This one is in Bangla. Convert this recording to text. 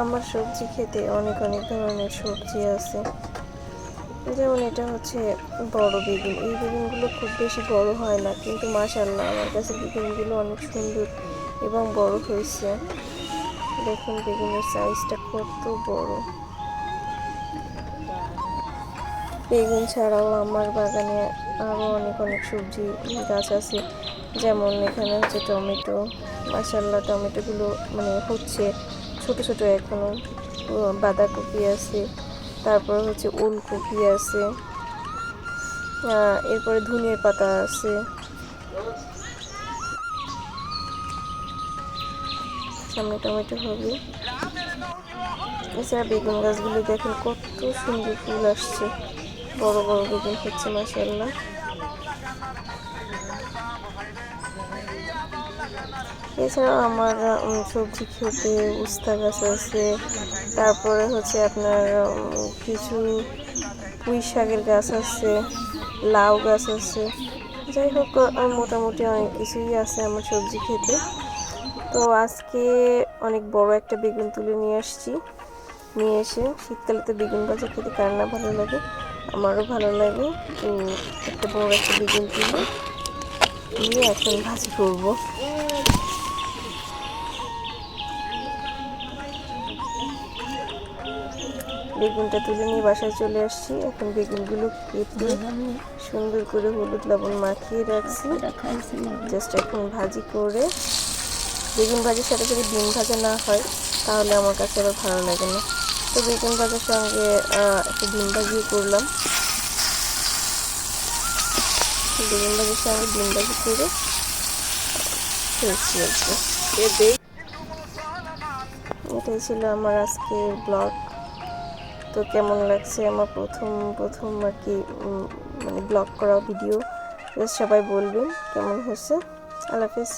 আমার সবজি খেতে অনেক অনেক ধরনের সবজি আছে। যেমন এটা হচ্ছে বড় বেগুন। এই বেগুনগুলো খুব বেশি বড় হয় না, কিন্তু মাশাল্লাহ আমার কাছে বেগুনগুলো অনেক সুন্দর এবং বড় হয়েছে। দেখুন বেগুনের সাইজটা কত বড়। বেগুন ছাড়াও আমার বাগানে আরও অনেক অনেক সবজি গাছ আছে। যেমন এখানে হচ্ছে টমেটো। মাসাল্লাহ টমেটোগুলো মানে হচ্ছে ছোট ছোট এখনও বাঁধাকপি আছে, তারপর হচ্ছে ওলকপি আছে এরপরে ধনিয়ার পাতা আছে। সামনে টমেটো হবে। এছাড়া বেগুন গাছগুলো দেখেন কত সুন্দর ফুল আসছে। বড় বড় বেগুন হচ্ছে মাসাল্লাহ এছাড়াও আমার সবজি খেতে উস্তা গাছ আছে। তারপরে হচ্ছে আপনার কিছু পুঁই শাকের গাছ আছে, লাউ গাছ আছে। যাই হোক মোটামুটি অনেক কিছুই আছে আমার সবজি খেতে। তো আজকে অনেক বড় একটা বেগুন তুলে নিয়ে আসছি। নিয়ে এসে শীতকালে তো বেগুন ভাজা খেতে কার না ভালো লাগে। আমারও ভালো লাগে। একটা বড় একটা বেগুন তুলে নিয়ে এখন ভাজি করব। বেগুনটা তুলে নিয়ে বাসায় চলে আসছি। এখন বেগুনগুলো কেটে সুন্দর করে হলুদ লবণ মাখিয়ে রাখছি। জাস্ট এখন ভাজি করে বেগুন ভাজির সাথে যদি ডিম ভাজা না হয়, তাহলে আমার কাছে আবার ভালো লাগে না। তো বেগুন ভাজার সঙ্গে একটা ডিম ভাজিও করলাম। বেগুন ভাজির সঙ্গে ডিম ভাজি করে এটাই ছিল আমার আজকের ব্লগ তো কেমন লাগছে আমার প্রথম প্রথম আর কি মানে ব্লগ করা ভিডিও সবাই বলবেন কেমন হয়েছে। আল্লাহ হাফিজ।